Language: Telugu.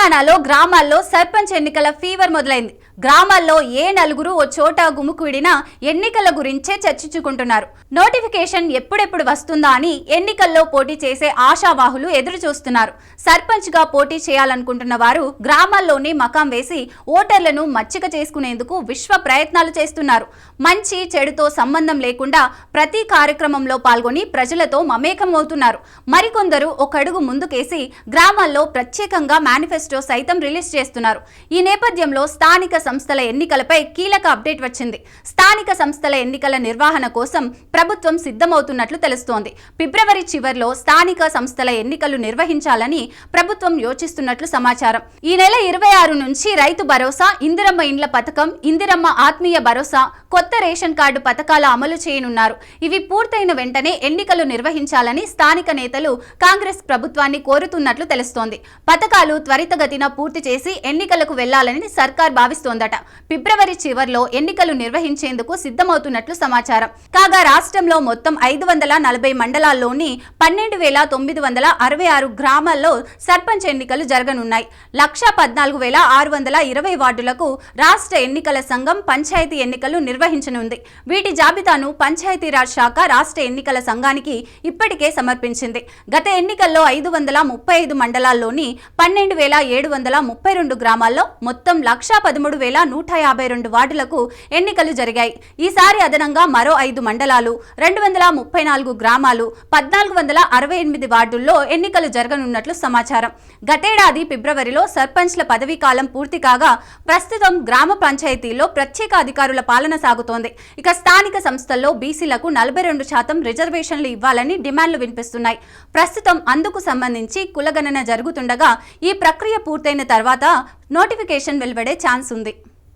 తెలంగాణలో గ్రామాల్లో సర్పంచ్ ఎన్నికల ఫీవర్ మొదలైంది. గ్రామాల్లో ఏ నలుగురు ఓ చోట గుముకు ఎన్నికల గురించే చర్చించుకుంటున్నారు. నోటిఫికేషన్ ఎప్పుడెప్పుడు వస్తుందా అని ఎన్నికల్లో పోటీ చేసే ఆశావాహులు ఎదురు చూస్తున్నారు సర్పంచ్గా పోటీ చేయాలనుకుంటున్న వారు గ్రామాల్లోనే మకాం వేసి ఓటర్లను మచ్చిక చేసుకునేందుకు విశ్వ ప్రయత్నాలు చేస్తున్నారు. మంచి చెడుతో సంబంధం లేకుండా ప్రతి కార్యక్రమంలో పాల్గొని ప్రజలతో మమేకం అవుతున్నారు. మరికొందరు ఒకడుగు ముందుకేసి గ్రామాల్లో ప్రత్యేకంగా మేనిఫెస్టో సైతం రిలీజ్ చేస్తున్నారు. ఈ నేపథ్యంలో స్థానిక సంస్థల ఎన్నికలపై కీలక అప్డేట్ వచ్చింది. స్థానిక సంస్థల ఎన్నికల నిర్వహణ కోసం ప్రభుత్వం సిద్ధమవుతున్నట్లు తెలుస్తోంది. ఫిబ్రవరి చివర్లో స్థానిక సంస్థల ఎన్నికలు నిర్వహించాలని ప్రభుత్వం యోచిస్తున్నట్లు సమాచారం. ఈ నెల ఇరవై ఆరు నుంచి రైతు భరోసా ఇందిరమ్మ ఇండ్ల పథకం ఇందిరమ్మ ఆత్మీయ భరోసా కొత్త రేషన్ కార్డు పథకాల అమలు చేయనున్నారు. ఇవి పూర్తయిన వెంటనే ఎన్నికలు నిర్వహించాలని స్థానిక నేతలు కాంగ్రెస్ ప్రభుత్వాన్ని కోరుతున్నట్లు తెలుస్తోంది. పథకాలు త్వరితగతిన పూర్తి చేసి ఎన్నికలకు వెళ్ళాలని సర్కార్ భావిస్తోంది. ఉందట ఫిబ్రవరి చివర్లో ఎన్నికలు నిర్వహించేందుకు సిద్ధమవుతున్నట్లు సమాచారం. కాగా రాష్ట్రంలో మొత్తం ఐదు వందల నలభై మండలాల్లోని పన్నెండు వేల తొమ్మిది వందల అరవై ఆరు గ్రామాల్లో సర్పంచ్ ఎన్నికలు జరగనున్నాయి. లక్ష పద్నాలుగు వేల ఆరు వందల ఇరవై వార్డులకు రాష్ట్ర ఎన్నికల సంఘం పంచాయతీ ఎన్నికలు నిర్వహించనుంది. వీటి జాబితాను పంచాయతీరాజ్ శాఖ రాష్ట్ర ఎన్నికల సంఘానికి ఇప్పటికే సమర్పించింది. గత ఎన్నికల్లో ఐదు వందల ముప్పై ఐదు మండలాల్లోని పన్నెండు వేల ఏడు వందల ముప్పై రెండు గ్రామాల్లో మొత్తం లక్షా పదమూడు వేల నూట యాభై రెండు వార్డులకు ఎన్నికలు జరిగాయి. ఈసారి అదనంగా మరో ఐదు మండలాలు రెండు వందల ముప్పై నాలుగు గ్రామాలు పద్నాలుగు వందల అరవై ఎనిమిది వార్డుల్లో ఎన్నికలు జరగనున్నట్లు సమాచారం. గతేడాది ఫిబ్రవరిలో సర్పంచ్ల పదవీ కాలం పూర్తి కాగా ప్రస్తుతం గ్రామ పంచాయతీల్లో ప్రత్యేక అధికారుల పాలన సాగుతోంది. ఇక స్థానిక సంస్థల్లో బీసీలకు నలభై రెండు శాతం రిజర్వేషన్లు ఇవ్వాలని డిమాండ్లు వినిపిస్తున్నాయి. ప్రస్తుతం అందుకు సంబంధించి కులగణన జరుగుతుండగా ఈ ప్రక్రియ పూర్తయిన తర్వాత నోటిఫికేషన్ వెలువడే ఛాన్స్ ఉంది.